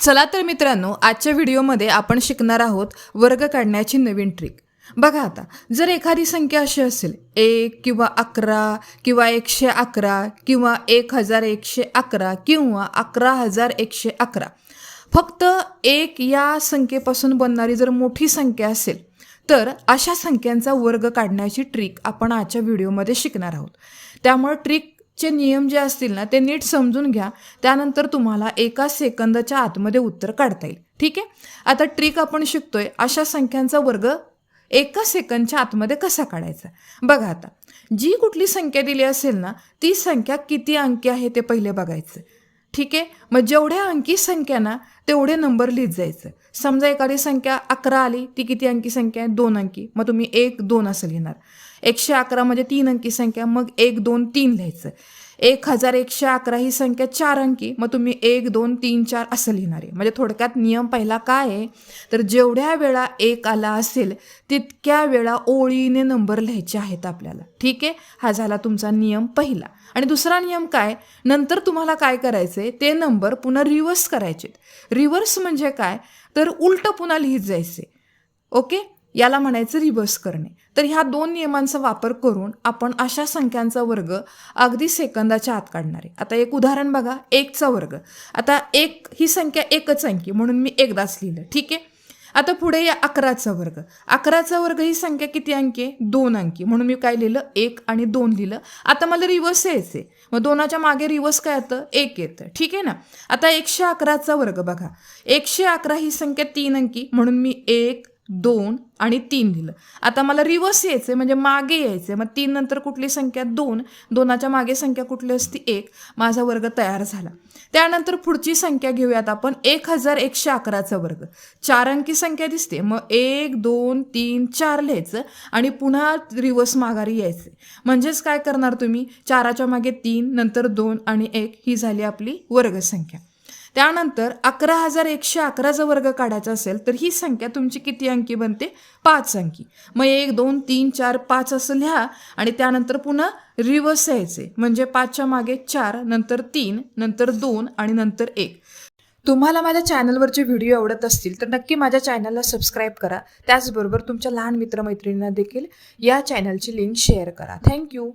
चला तर मित्रांनो आजच्या व्हिडिओमध्ये आपण शिकणार आहोत वर्ग काढण्याची नवीन ट्रिक बघा आता जर एखादी संख्या अशी असेल एक किंवा अकरा किंवा एकशे अकरा किंवा एक हजार एकशे अकरा किंवा अकरा हजार एकशे अकरा फक्त एक या संख्येपासून बनणारी जर मोठी संख्या असेल तर अशा संख्यांचा वर्ग काढण्याची ट्रिक आपण आजच्या व्हिडिओमध्ये शिकणार आहोत. त्यामुळे ट्रिक चे नियम जे असतील ना ते नीट समजून घ्या. त्यानंतर तुम्हाला एका सेकंदाच्या आतमध्ये उत्तर काढता येईल. ठीक आहे? आता ट्रिक आपण शिकतोय. अशा संख्यांचा वर्ग एका सेकंदच्या आतमध्ये कसा काढायचा? बघा आता. जी कुठली संख्या दिली असेल ना ती संख्या किती अंकी आहे ते पहिले बघायचं. ठीक आहे? मग जेवढ्या अंकी संख्या ना तेवढे नंबर लिहित जायचं. समजा एखादी संख्या अकरा आली ती किती अंकी संख्या आहे? दोन अंकी. मग तुम्ही एक दोन असं लिहिणार. एकशे अकरा म्हणजे तीन अंकी संख्या मग एक दोन तीन लिहायचं. एक हजार एकशे अकरा ही संख्या चार अंकी मग तुम्ही एक दोन तीन चार असं लिहिणार आहे. म्हणजे थोडक्यात नियम पहिला काय आहे? तर जेवढ्या वेळा एक आला असेल तितक्या वेळा ओळीने नंबर लिहायचे आहेत आपल्याला. ठीक आहे? हा झाला तुमचा नियम पहिला. आणि दुसरा नियम काय? नंतर तुम्हाला काय करायचं आहे ते नंबर पुन्हा रिव्हर्स करायचे रिव्हर्स म्हणजे काय? तर उलटं पुन्हा लिहित जायचे. ओके? याला म्हणायचं रिव्हर्स करणे. तर ह्या दोन नियमांचा वापर करून आपण अशा संख्यांचा वर्ग अगदी सेकंदाच्या आत काढणार आहे. आता एक उदाहरण बघा एकचा वर्ग. आता एक ही संख्या एकच अंकी म्हणून मी एकदाच लिहिलं. ठीक आहे? आता पुढे या अकराचा वर्ग. अकराचा वर्ग ही संख्या किती अंकी आहे? दोन अंकी. म्हणून मी काय लिहिलं? एक आणि दोन लिहिलं. आता मला रिव्हर्स यायचे मग दोनाच्या मागे रिव्हर्स काय येतं? एक येतं. ठीक आहे ना? आता एकशे अकराचा वर्ग बघा. एकशे अकरा ही संख्या तीन अंकी. म्हणून मी एक दोन आणि तीन लिहिलं आता मला रिव्हर्स यायचं म्हणजे मागे यायचं मग तीन नंतर कुठली संख्या? दोन. दोनाच्या मागे संख्या कुठली असती? एक. माझा वर्ग तयार झाला. त्यानंतर पुढची संख्या घेऊयात आपण. एक हजार एकशे अकराचा वर्ग. चार अंकी संख्या दिसते. मग एक दोन तीन चार लिहायचं आणि पुन्हा रिव्हर्स माघारी यायचं म्हणजेच काय करणार तुम्ही? चाराच्या मागे तीन नंतर दोन आणि एक ही झाली आपली वर्गसंख्या. त्यानंतर अकरा हजार एकशे अकराचा वर्ग काढायचा असेल तर ही संख्या तुमची किती अंकी बनते? पाच अंकी. मग एक दोन तीन चार पाच असं लिहा आणि त्यानंतर पुन्हा रिव्हर्स यायचे. म्हणजे पाचच्या मागे चार नंतर तीन नंतर दोन आणि नंतर एक. तुम्हाला माझ्या चॅनलवरचे व्हिडिओ आवडत असतील तर नक्की माझ्या चॅनलला सबस्क्राईब करा. त्याचबरोबर तुमच्या लहान मित्रमैत्रिणींना देखील या चॅनलची लिंक शेअर करा. Thank you.